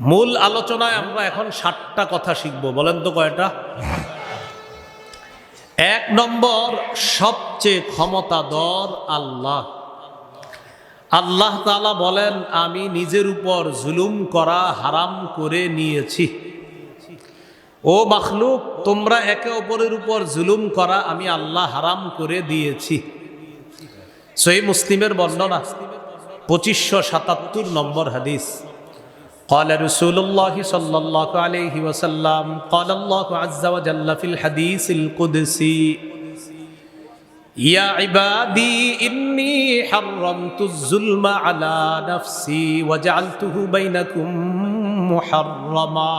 মূল আলোচনায় আমরা এখন ষাটটা কথা শিখব। বলেন তো কয়টা? এক নম্বর, সবচেয়ে ক্ষমতাধর আল্লাহ। আল্লাহ তালা বলেন, আমি নিজের উপর জুলুম করা হারাম করে নিয়েছি। ও মাখলুক, তোমরা একে অপরের উপর জুলুম করা আমি আল্লাহ হারাম করে দিয়েছি। সহি মুসলিমের বর্ণনা, পঁচিশশো সাতাত্তর নম্বর হাদিস। قال رسول الله صلى الله عليه وسلم قال الله عز وجل في الحديث القدسي يا عبادي إني حرمت الظلم على نفسي وجعلته بينكم محرما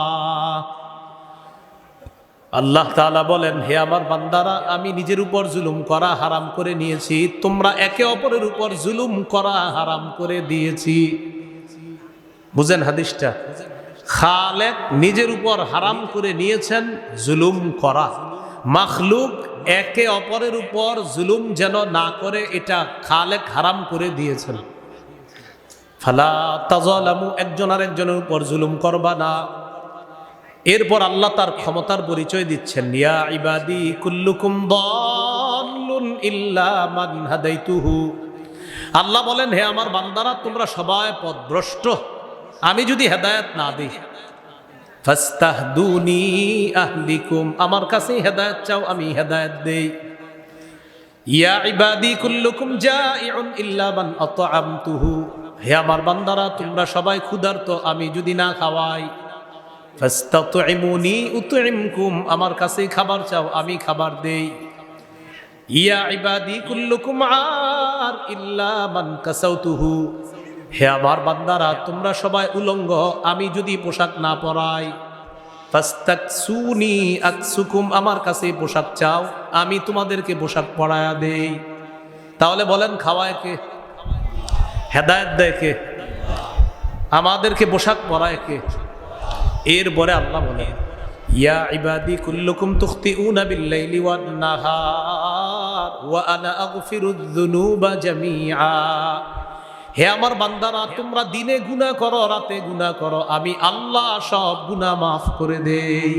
আল্লাহ তাআলা বলেন হে আমার বান্দারা আমি নিজের উপর জুলুম করা হারাম করে নিয়েছি তোমরা একে অপরের উপর জুলুম করা হারাম করে দিয়েছি বুঝেন হাদিসটা? খালেক নিজের উপর হারাম করে নিয়েছেন, জুলুম করা। মাখলুক একে অপরের উপর জুলুম যেন না করে, এটা খালেক হারাম করে দিয়েছেন। ফালা তাজালামু, একজন আর একজনের উপর জুলুম করবা না। এরপর আল্লাহ তার ক্ষমতার পরিচয় দিচ্ছেন। ইয়া ইবাদি কুল্লুকুম আল্লাহ বলেন, হে আমার বান্দারা, তোমরা সবাই পথভ্রষ্ট আমি যদি হেদায়ত না দিই, ফাস্তাহদুনি আহলিকুম, আমার কাছে হেদায়ত চাও, আমি হেদায়ত দেই। ইয়া ইবাদি কুল্লুকুম জাইউন ইল্লা মান আতআমতুহু, হে আমার বান্দারা, তোমরা সবাই ক্ষুধার্ত, আমি যদি না খাওয়াই ফাস্তাতইমুনি উতইমকুম আমার কাছে খাবার চাও, আমি খাবার দেই। ইয়া ইবাদি কুল্লুকুম আর ইল্লা মান কাসাউতুহু হে আমার বান্দারা, তোমরা সবাই উলঙ্গ, আমি যদি পোশাক না পরাই, ফাস্তাকসুনি আকসুকুম, আমার কাছে পোশাক চাও, আমি তোমাদেরকে পোশাক পরায়া দেই। তাহলে বলেন, খাওয়ায় কে? হেদায়ত দেয় কে? আমাদেরকে পোশাক পরায় কে? এরপরে আল্লাহ বলে ইয়া ইবাদি কুল্লুকুম তুখতিউনা বিল্লাইলি ওয়ান নাহার, ওয়া আনা আগফিরুয যুনুবা জামিআ। হে আমার বান্দারা তোমরা দিনে গুনাহ করো রাতে গুনাহ করো আমি আল্লাহ সব গুনাহ মাফ করে দেই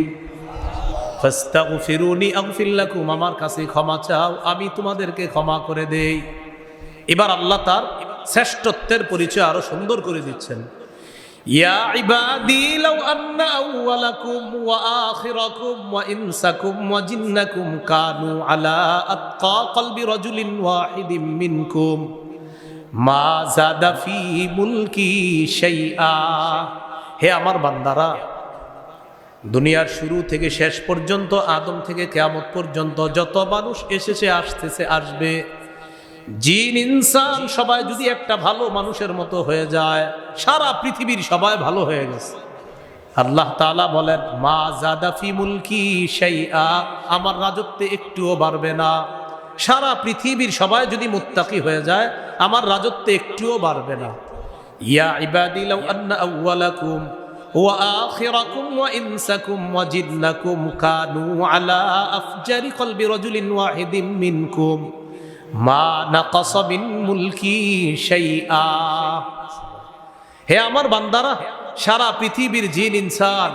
ফাস্তাগফিরুনি আগফির লাকুম আমার কাছে ক্ষমা চাও আমি তোমাদেরকে ক্ষমা করে দেই এবার আল্লাহ তার শ্রেষ্ঠত্বের পরিচয় আরো সুন্দর করে দিচ্ছেন يا عبادي لو أن أولكم وآخركم وإنسكم وجنكم كانوا على أتقى قلب رجل واحد منكم মা জাদাফি মুলকি সেইয়া হে আমার বান্দারা, দুনিয়ার শুরু থেকে শেষ পর্যন্ত, আদম থেকে কেয়ামত পর্যন্ত যত মানুষ এসেছে, আসতেছে, আসবে, জিন, ইনসান সবাই যদি একটা ভালো মানুষের মতো হয়ে যায়, সারা পৃথিবীর সবাই ভালো হয়ে গেছে। আল্লাহ তালা বলেন, মা জাদাফি মুলকি সেইয়া আমার রাজত্বে একটুও বাড়বে না। সারা পৃথিবীর সবাই যদি মুত্তাকি হয়ে যায়, আমার রাজত্ব একটুও বাড়বে না। ইয়া ইবাদি লাউ আন্না আউওয়ালাকুম, ওয়া আখিরাকুম ওয়া ইনসাকুম ওয়া জিন্নাকুম কানু আলা আফজারি কলবি রাজুলিন ওয়াহিদিন মিনকুম, মা নাকাসা মিন মুলকি শাইআ। হে আমার বান্দারা, সারা পৃথিবীর জিন ইনসান,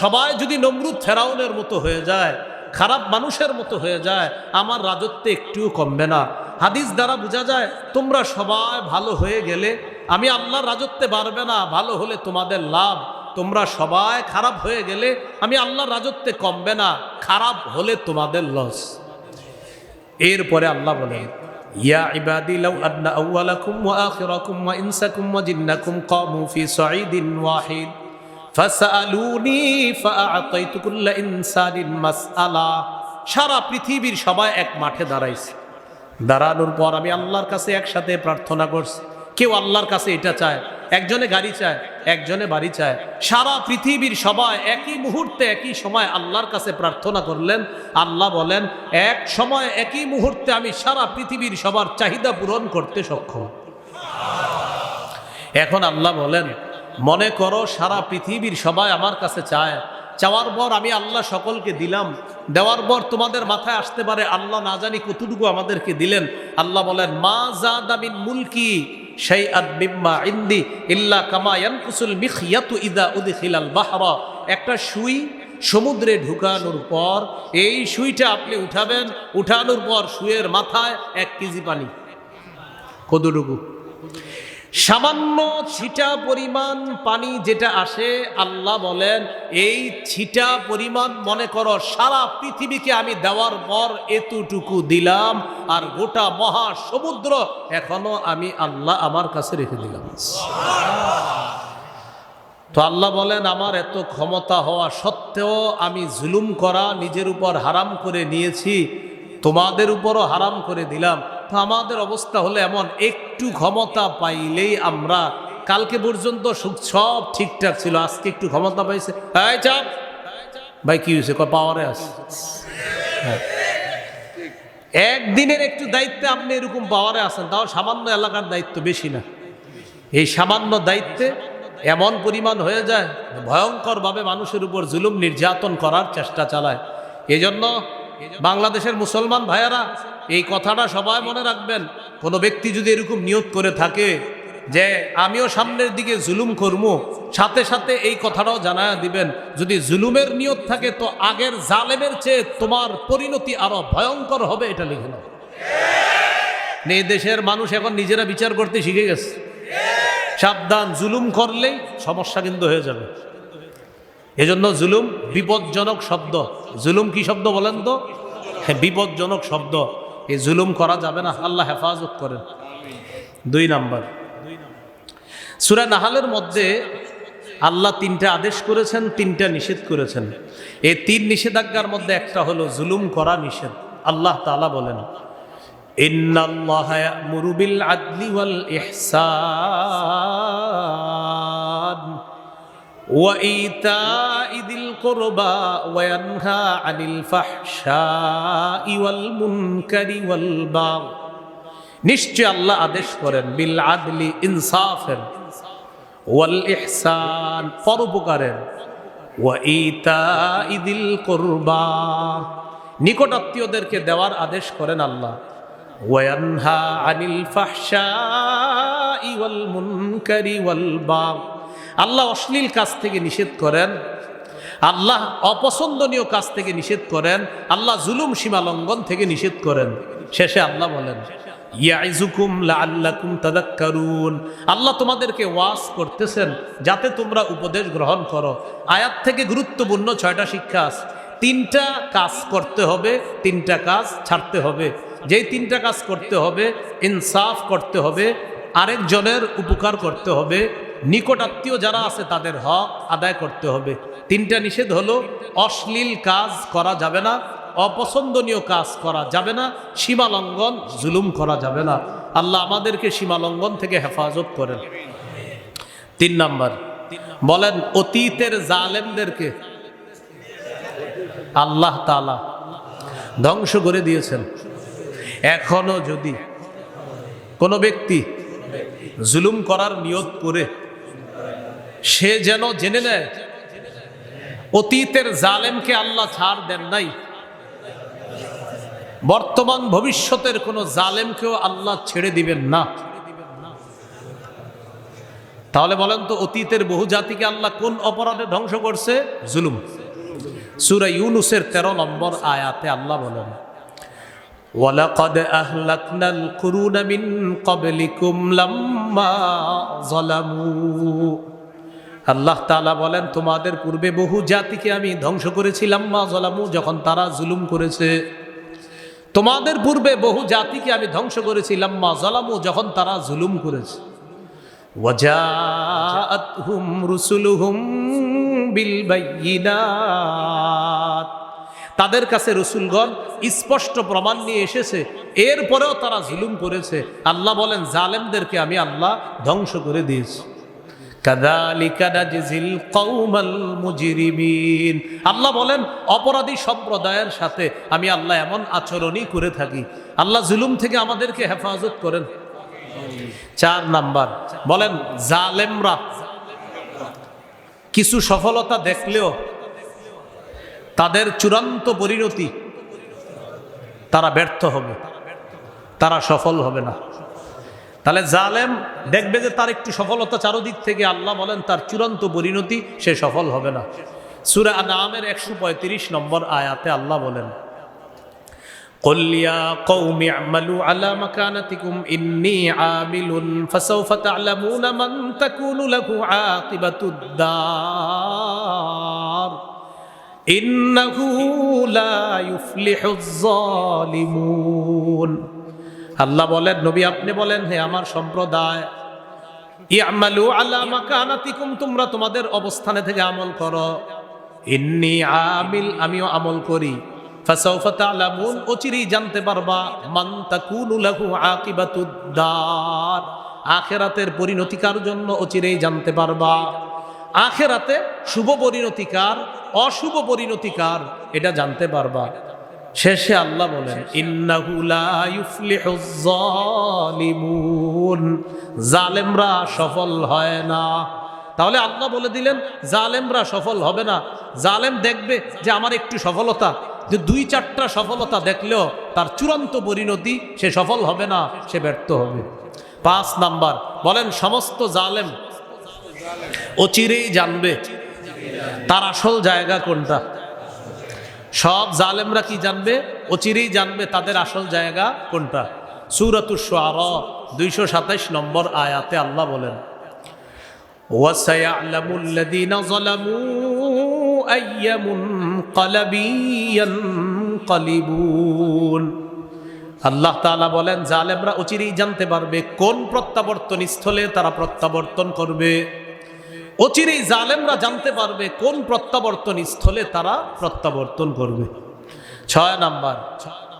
সবাই যদি নমরুদ ফেরাউনের মতো হয়ে যায় খারাপ মানুষের মতো হয়ে যায়, আমার রাজত্বে একটুও কমবে না। হাদিস দ্বারা বোঝা যায়, তোমরা সবাই ভালো হয়ে গেলে আমি আল্লাহর রাজত্বে বাড়বে না, ভালো হলে তোমাদের লাভ। তোমরা সবাই খারাপ হয়ে গেলে আমি আল্লাহর রাজত্বে কমবে না, খারাপ হলে তোমাদের লস এরপরে আল্লাহ বলেন, ইয়া ইবাদি সারা পৃথিবীর সবাই এক মাঠে দাঁড়াইছে। দাঁড়ানোর পর আমি আল্লাহর কাছে একসাথে প্রার্থনা করছি। কেউ আল্লাহর কাছে এটা চায়, একজনে গাড়ি চায়, একজনে বাড়ি চায়। সারা পৃথিবীর সবাই একই মুহূর্তে একই সময় আল্লাহর কাছে প্রার্থনা করলেন। আল্লাহ বলেন, এক সময় একই মুহূর্তে আমি সারা পৃথিবীর সবার চাহিদা পূরণ করতে সক্ষম। এখন আল্লাহ বলেন মনে করো সারা পৃথিবীর সবাই আমার কাছে চায়। চাওয়ার পর আমি আল্লাহ সকলকে দিলাম। দেওয়ার পর তোমাদের মাথায় আসতে পারে আল্লাহ না জানি কতটুকু আমাদেরকে দিলেন। আল্লাহ বলেন, মা জাদামিন মুলকি শাইআন মিম্মা ইন্দি ইল্লা কামা ইয়ানকুসুল মিখয়াতু ইদা উদখিলাল বাহরা। একটা সুই সমুদ্রে ঢুকানোর পর, এই সুইটা আপনি উঠাবেন। উঠানোর পর সুয়ের মাথায় এক কেজি পানি। কতটুকু? সামান্য ছিটা পরিমাণ পানি যেটা আসে, আল্লাহ বলেন, এই ছিটা পরিমাণ মনে করো সারা পৃথিবীকে আমি দেওয়ার পর এতটুকু দিলাম আর গোটা মহা সমুদ্র এখনও আমি আল্লাহ আমার কাছে রেখে দিলাম। তো আল্লাহ বলেন, আমার এত ক্ষমতা হওয়া সত্ত্বেও আমি জুলুম করা নিজের উপর হারাম করে নিয়েছি, তোমাদের উপরও হারাম করে দিলাম। তো আমাদের অবস্থা হলো এমন, একটু ক্ষমতা পাইলেই আমরা, কালকে পর্যন্ত সুখ সব ঠিকঠাক ছিল, আজকে একটু ক্ষমতা পাইছে। এই চাপ! ভাই, কি হয়েছে? কয় পাওয়ারে আছে? হ্যাঁ। একদিনের একটু দায়িত্বে আপনি এরকম পাওয়ারে আছেন, তাও সামান্য এলাকার দায়িত্ব বেশি না। এই সামান্য দায়িত্বে এমন পরিমাণ হয়ে যায়, ভয়ঙ্করভাবে মানুষের উপর জুলুম নির্যাতন করার চেষ্টা চালায়। এজন্য বাংলাদেশের মুসলমান ভাইয়ারা, এই কথাটা সবাই মনে রাখবেন। কোনো ব্যক্তি যদি এরকম নিয়োগ করে থাকে যে, আমিও সামনের দিকে জুলুম করব সাথে সাথে এই কথাটাও জানায় দিবেন। যদি জুলুমের নিয়ত থাকে, তো আগের জালেমের চেয়ে তোমার পরিণতি আরও ভয়ঙ্কর হবে এটা লিখে নাও। এই দেশের মানুষ এখন নিজেরা বিচার করতে শিখে গেছে। সাবধান, জুলুম করলেই সমস্যা কিন্তু হয়ে যাবে। এজন্য জুলুম বিপজ্জনক শব্দ। জুলুম কি শব্দ বলেন তো? হ্যাঁ বিপজ্জনক শব্দ। এই জুলুম করা যাবে না, আল্লাহ হেফাজত করেন। দুই নাম্বার। সুরা নাহালের মধ্যে আল্লাহ তিনটা আদেশ করেছেন, তিনটা নিষেধ করেছেন। এই তিন নিষেধাজ্ঞার মধ্যে একটা হলো জুলুম করা নিষেধ। আল্লাহ তালা বলেন, ইন্নাল্লাহ মুরুবিল আদলি ওয়াল ইহসান। وإيتاء ذي القربى وينهى عن الفحشاء والمنكر والبغي নিশ্চয় আল্লাহ আদেশ করেন বিল আদলি ইনসাফের ওয়াল ইহসান পরোপকারের ওয়া ইতাইদিল কুরবা নিকট আত্মীয়দেরকে দেওয়ার আদেশ করেন আল্লাহ ওয়ানহা আনিল ফাহশাই ওয়াল মুনকারি ওয়াল বাগ আল্লাহ অশ্লীল কাজ থেকে নিষেধ করেন, আল্লাহ অপছন্দনীয় কাজ থেকে নিষেধ করেন, আল্লাহ জুলুম সীমা লঙ্ঘন থেকে নিষেধ করেন। শেষে আল্লাহ বলেন আল্লাহ তোমাদেরকে ওয়াজ করতেছেন যাতে তোমরা উপদেশ গ্রহণ করো। আয়াত থেকে গুরুত্বপূর্ণ ছয়টা শিক্ষা আছে। তিনটা কাজ করতে হবে, তিনটা কাজ ছাড়তে হবে। যেই তিনটা কাজ করতে হবে, ইনসাফ করতে হবে, আরেকজনের উপকার করতে হবে। নিকটাত্মীয় যারা আছে তাদের হক আদায় করতে হবে। তিনটা নিষেধ হলো, অশ্লীল কাজ করা যাবে না, অপছন্দনীয় কাজ করা যাবে না, সীমা লঙ্ঘন, জুলুম করা যাবে না। আল্লাহ আমাদেরকে সীমা লঙ্ঘন থেকে হেফাজত করেন। তিন নাম্বার, বলেন, অতীতের জালেমদেরকে আল্লাহ তালা ধ্বংস করে দিয়েছেন। এখনও যদি কোনো ব্যক্তি জুলুম করার নিয়ত করে সে যেন জেনে নেয় অতীতের জালেমকে আল্লাহ ছাড় দেন নাই বর্তমান ভবিষ্যতের কোনো জালেমকেও আল্লাহ ছেড়ে দিবেন না তাহলে বলেন তো অতীতের বহু জাতিকে আল্লাহ কোন অপরাধে ধ্বংস করছে জুলুম সুরা ইউনুসের তেরো নম্বর আয়াতে আল্লাহ বলেন ولقد أهلكنا القرون من قبلكم لما ظلموا আল্লাহ তাআলা বলেন, তোমাদের পূর্বে বহু জাতিকে আমি ধ্বংস করেছিলাম, মা জলামু যখন তারা জুলুম করেছে। তোমাদের পূর্বে বহু জাতিকে আমি ধ্বংস করেছিলাম, মা জলামু যখন তারা জুলুম করেছে। বিল তাদের কাছে রসুলগণ স্পষ্ট প্রমাণ নিয়ে এসেছে, এরপরেও তারা জুলুম করেছে। আল্লাহ বলেন, জালেমদেরকে আমি আল্লাহ ধ্বংস করে দিয়েছি। আল্লাহ বলেন, অপরাধী সম্প্রদায়ের সাথে আমি আল্লাহ এমন আচরণই করে থাকি। আল্লাহ জুলুম থেকে আমাদেরকে হেফাজত করেন। চার নাম্বার, বলেন, জালেমরা কিছু সফলতা দেখলেও তাদের চূড়ান্ত পরিণতি তারা ব্যর্থ হবে, তারা সফল হবে না। তাহলে জালেম দেখবে যে তার একটু সফলতা চারোদিক থেকে আল্লাহ বলেন, তার চূড়ান্ত পরিণতি সে সফল হবে না। সুরা নামের একশো পঁয়ত্রিশ নম্বর আয়াতে আল্লাহ বলেন কল্লিয়া আমিলুন ইন্নাহু লা ইউফলিহুজ জালিমুন। আল্লাহ বলেন, নবী আপনি বলেন, হে আমার সম্প্রদায়, ইয়ামালু আলা মাকানাতিকুম, তোমরা তোমাদের অবস্থানে থেকে আমল করো। ইন্নি আমিল, আমিও আমল করি। ফাসাউফা তা'লামুন অচিরেই জানতে পারবা, মান তাকুনু লাহু আকিবাতুদ দার। আখিরাতের পরিণতিকার জন্য অচিরেই জানতে পারবা। আখেরাতে শুভ পরিণতিকার অশুভ পরিণতিকার এটা জানতে পারবা। শেষে আল্লাহ বলেন জালেমরা সফল হয় না। তাহলে আল্লাহ বলে দিলেন, জালেমরা সফল হবে না। জালেম দেখবে যে আমার একটু সফলতা, যে দুই চারটা সফলতা দেখলেও তার চূড়ান্ত পরিণতি, সে সফল হবে না, সে ব্যর্থ হবে। পাঁচ নাম্বার, বলেন, সমস্ত জালেম অচিরেই জানবে তার আসল জায়গা কোনটা? সব জালেমরা কি জানবে? অচিরেই জানবে তাদের আসল জায়গা কোনটা। সুরাতুর দুইশো সাতাইশ নম্বর আয়াতে আল্লাহ বলেন আল্লাহ তালা বলেন, জালেমরা অচিরেই জানতে পারবে কোন প্রত্যাবর্তন স্থলে তারা প্রত্যাবর্তন করবে। অচিরেই জালেমরা জানতে পারবে কোন প্রত্যাবর্তন স্থলে তারা প্রত্যাবর্তন করবে। ছয় নাম্বার,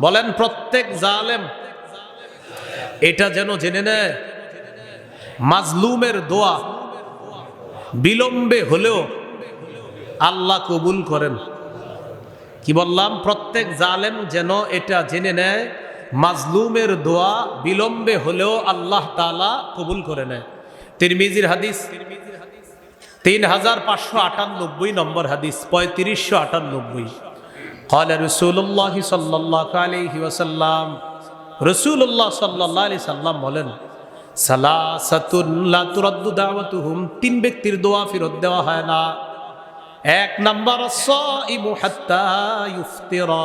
বলেন প্রত্যেক জালেম এটা যেন জেনে নেয়, মাজলুমের দোয়া বিলম্বে হলেও আল্লাহ কবুল করেন। কি বললাম? প্রত্যেক জালেম যেন এটা জেনে নেয়, মাজলুমের দোয়া বিলম্বে হলেও আল্লাহ তালা কবুল করে নেয়। তিরমিজির হাদিস তিন হাজার পাঁচশো আটানব্বই নম্বর হাদিস, পঁয়ত্রিশশো আটানব্বই। হলে রসুল্লাহ সাল্লাহ আলহি ওসাল্লাম রসুল্লাহ সাল্লাহ আলি সাল্লাম বলেন সালাসাতুহুম তিন ব্যক্তির দোয়া ফেরত দেওয়া হয় না। এক নম্বর নাম্বার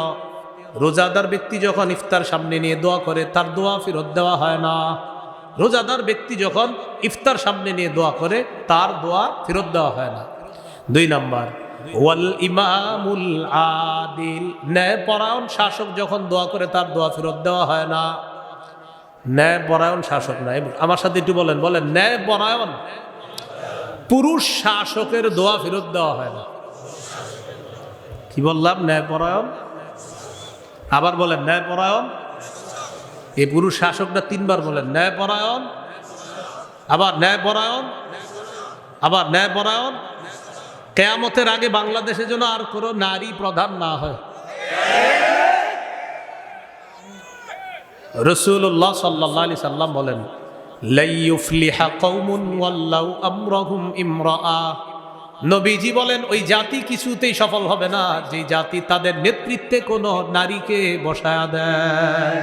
রোজাদার ব্যক্তি যখন ইফতার সামনে নিয়ে দোয়া করে, তার দোয়া ফেরত দেওয়া হয় না। রোজাদার ব্যক্তি যখন ইফতার সামনে নিয়ে দোয়া করে, তার দোয়া ফেরত দেওয়া হয় না। দুই নাম্বার, ওয়াল ইমামুল আদিল। ন্যায় পরায়ণ শাসক যখন দোয়া করে, তার দোয়া ফেরত দেওয়া হয় না। ন্যায় পরায়ণ শাসক না। আমার সাথে একটু বলেন বলেন ন্যায় পরায়ণ পুরুষ শাসকের দোয়া ফেরত দেওয়া হয় না। কি বললাম? ন্যায় পরায়ণ আবার বলেন ন্যায় পরায়ণ এই পুরুষ শাসকটা তিনবার বলেন ন্যায় পরায়ণ, আবার ন্যায় পরায়ণ, আবার ন্যায় পরায়ণ। কেয়ামতের আগে বাংলাদেশের জন্য আর কোনো নারী প্রধান না হয়। রসুল্লাহ সাল্লাহ আলি সাল্লাম বলেন নবীজি বলেন, ওই জাতি কিছুতেই সফল হবে না। যে জাতি তাদের নেতৃত্বে কোনো নারীকে বসায়া দেয়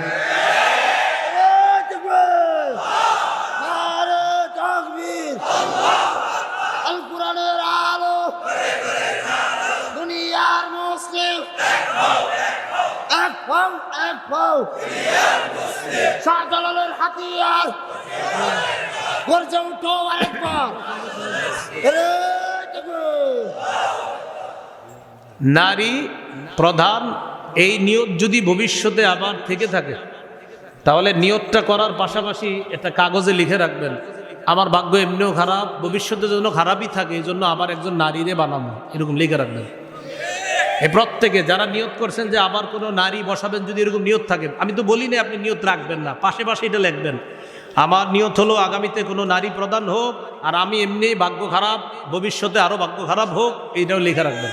আল কোরআনের আলো দুনিয়ার মুসলিম এক ফাউ গর্জে উঠো নারী প্রধান, এই নিয়ত যদি ভবিষ্যতে আবার থেকে থাকে, তাহলে নিয়তটা করার পাশাপাশি একটা কাগজে লিখে রাখবেন। আমার ভাগ্য এমনিও খারাপ ভবিষ্যতের জন্য খারাপই থাকে, এই জন্য আবার একজন নারীরে বানাবো। এরকম লিখে রাখবেন। এ প্রত্যেকে যারা নিয়োগ করছেন যে আবার কোনো নারী বসাবেন যদি এরকম নিয়ত থাকে, আমি তো বলি না আপনি নিয়ত রাখবেন না, পাশে পাশে এটা লিখবেন। আমার নিয়ত হলো আগামীতে কোনো নারী প্রধান হোক, আর আমি এমনি ভাগ্য খারাপ, ভবিষ্যতে আরও ভাগ্য খারাপ হোক, এইটাও লিখে রাখবেন।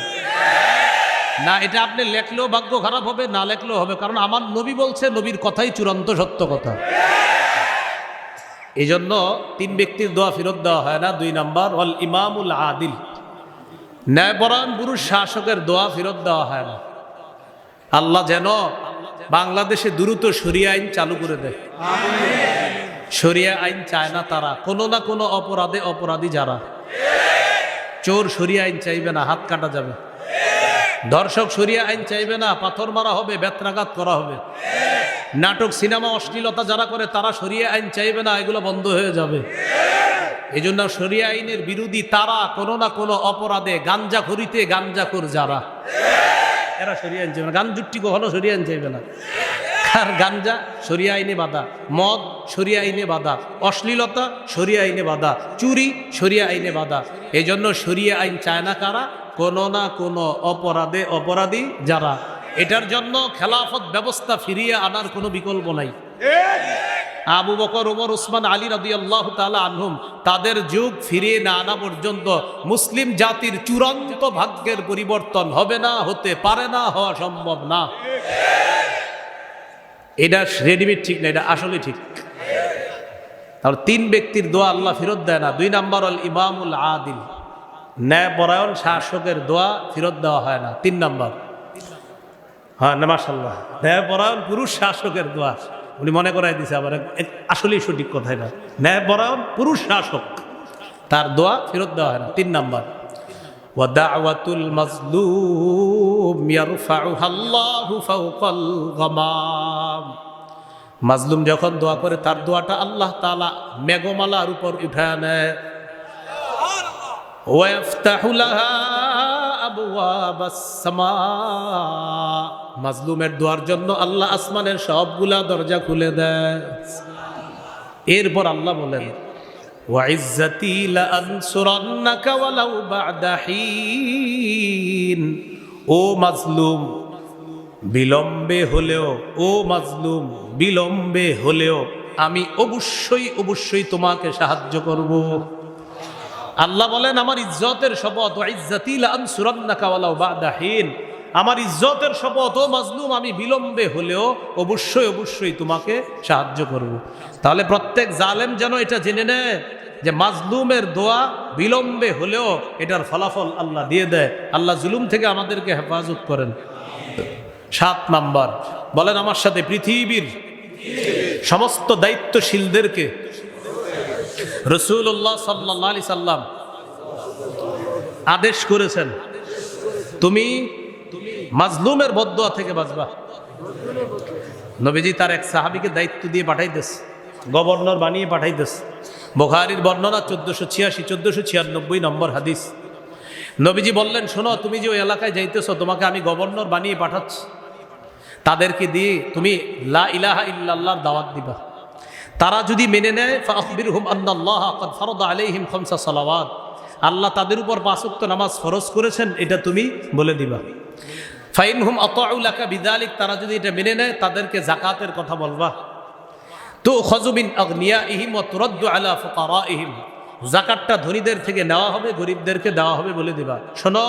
না, এটা আপনি লেখলেও ভাগ্য খারাপ হবে, না লেখলেও হবে, কারণ আমার নবী বলছে, নবীর কথাই চূড়ান্ত সত্য কথা। এই জন্য তিন ব্যক্তির দোয়া ফেরত দেওয়া হয় না, দুই নাম্বার, ওয়াল ইমামুল আদিল। ন্যায়পরায়ণ পুরুষ শাসকের দোয়া ফেরত দেওয়া হয় না। আল্লাহ যেন বাংলাদেশে দ্রুত সরিয়া আইন চালু করে দেয়। শরিয়া আইন চায় না তারা। কোনো না কোনো অপরাধে অপরাধী যারা। চোর সরিয়া আইন চাইবে না, হাত কাটা যাবে। দর্শক সরিয়া আইন চাইবে না, পাথর মারা হবে, বেত্রাঘাত করা হবে। নাটক, সিনেমা অশ্লীলতা যারা করে তারা শরিয়া আইন চাইবে না, এগুলো বন্ধ হয়ে যাবে। এই জন্য শরিয়া আইনের বিরোধী তারা কোনো না কোনো অপরাধে গাঞ্জা খরিতে গাঞ্জাখোর যারা। এরা শরিয়া আইন চাইবে না। গান জুট্টি কখনো আইন চাইবে না। আর গাঞ্জা? সরিয়া আইনে বাধা। মদ? সরিয়া আইনে বাধা। অশ্লীলতা? সরিয়া আইনে বাধা। চুরি? সরিয়া আইনে বাধা। এই জন্য শরিয়া আইন চায় না কারা? কোনো না কোনো অপরাধে অপরাধী যারা। এটার জন্য খেলাফত ব্যবস্থা ফিরিয়ে আনার কোনো বিকল্প নাই। আবু বকর, ওমর, উসমান, আলী রাদি আল্লাহ তালা আনহুম, তাদের যুগ ফিরিয়ে না আনা পর্যন্ত মুসলিম জাতির চূড়ান্ত ভাগ্যের পরিবর্তন হবে না, হতে পারে না, হওয়া সম্ভব না। এটা রেডিমেড ঠিক না, এটা আসলে ঠিক। তাহলে তিন ব্যক্তির দোয়া আল্লাহ ফেরত দেয় না, দুই নাম্বার হল ইমামুল আদিল। ন্যায়পরায়ণ শাসকের দোয়া ফেরত দেওয়া হয় না, তিন নাম্বার। হ্যাঁ নামাশাল্লাহ ন্যায়পরায়ণ পুরুষ শাসকের দোয়া। উনি মনে করাই দিছে আবার আসলেই সঠিক কথা এটা। ন্যায় বরায়ণ পুরুষ শাসক। তার দোয়া ফেরত দেওয়া হয় না। তিন নাম্বার। ওয়াদাওয়াতুল মাজলুম ইয়ারফাউহা আল্লাহু ফাওকাল গামাম। মাজলুম যখন দোয়া করে, তার দোয়াটা আল্লাহ তালা মেঘমালার উপর উঠায় নেয়। ওয়াফতাহু লাহা মাজলুমের দোয়ার জন্য আল্লাহ আসমানের সবগুলা দরজা খুলে দেয় এরপর আল্লাহ বলেন وعزتي لأنصرنك ولو بعد حين ও মাজলুম বিলম্বে হলেও ও মাজলুম বিলম্বে হলেও আমি অবশ্যই অবশ্যই তোমাকে সাহায্য করব আল্লাহ বলেন, আমার ইজ্জতের শপথ আমার ইজ্জতের শপথ, ও মাজলুম, আমি বিলম্বে হলেও অবশ্যই অবশ্যই তোমাকে সাহায্য করব। তাহলে প্রত্যেক জালেম যেন এটা জেনে নেয় যে মাজলুমের দোয়া বিলম্বে হলেও এটার ফলাফল আল্লাহ দিয়ে দেয়। আল্লাহ জুলুম থেকে আমাদেরকে হেফাজত করেন। সাত নাম্বার, বলেন, আমার সাথে পৃথিবীর সমস্ত দায়িত্বশীলদেরকে রসুল্লাহ সাল্লাহ আলি সাল্লাম আদেশ করেছেন। তুমি মাজলুমের বদুয়া থেকে বাঁচবা। নবীজি তার এক সাহাবিকে দায়িত্ব দিয়ে পাঠাইতেছে, গভর্নর বানিয়ে পাঠাইতেছে। বোখারির বর্ণনা চোদ্দশো ছিয়াশি, চোদ্দশো ছিয়ানব্বই নম্বর হাদিস। নবীজি বললেন, শোনো, তুমি যে ওই এলাকায় যাইতেছ, তোমাকে আমি গভর্নর বানিয়ে পাঠাচ্ছি। তাদেরকে দিয়ে তুমি লা ইলাহা ইল্লাল্লাহর দাওয়াত দিবা। তারা যদি মেনে নেয় ফাকবির হুম আল্লাহ ফরদ আলাইহিম খমসা সালাওয়াত। আল্লাহ তাদের উপর পাঁচক্ত নামাজ ফরজ করেছেন, এটা তুমি বলে দিবা। ফাইন হুম আতাউলাকা বিদালিক, তারা যদি এটা মেনে নেয়, তাদেরকে জাকাতের কথা বলবা। তো খজুবিন আগ্নিয়া ইহিম ও তুরদ্দু আলা ফকারা ইহিম জাকাতটা ধনীদের থেকে নেওয়া হবে, গরিবদেরকে দেওয়া হবে বলে দিবা। শোনো,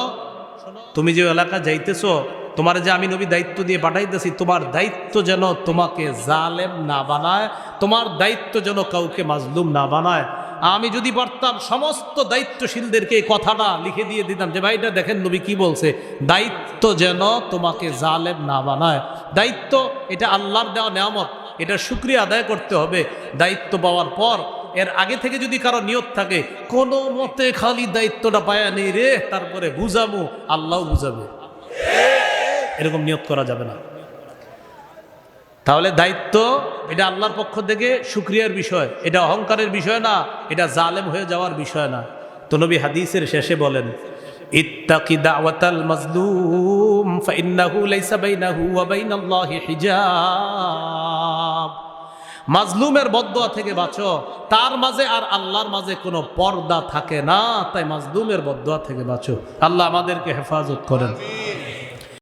তুমি যে এলাকা যাইতেছো তোমার যে আমি নবী দায়িত্ব দিয়ে পাঠাইতেছি, তোমার দায়িত্ব যেন তোমাকে জালেম না বানায়, তোমার দায়িত্ব যেন কাউকে মাজলুম না বানায়। আমি যদি পারতাম সমস্ত দায়িত্বশীলদেরকে এই কথাটা লিখে দিয়ে দিতাম যে ভাই এটা দেখেন নবী কি বলছে, দায়িত্ব যেন তোমাকে জালেম না বানায়। দায়িত্ব, এটা আল্লাহর দেওয়া নেয়ামত, এটা শুক্রিয়া আদায় করতে হবে। দায়িত্ব পাওয়ার পর, এর আগে থেকে যদি কারও নিয়ত থাকে, কোনো মতে খালি দায়িত্বটা পায়া নেই রে, তারপরে বুঝাবো আল্লাহ বুঝাবে। এরকম নিয়ত করা যাবে না। তাহলে দায়িত্ব এটা আল্লাহর পক্ষ থেকে শুক্রিয়ার বিষয়। এটা অহংকারের বিষয় না, এটা জালেম হয়ে যাওয়ার বিষয় না। তো নবী হাদিসের শেষে বলেন মাজলুমের বদদোয়া থেকে বাঁচো, তার মাঝে আর আল্লাহর মাঝে কোনো পর্দা থাকে না, তাই মাজলুমের বদদোয়া থেকে বাঁচো। আল্লাহ আমাদেরকে হেফাজত করেন।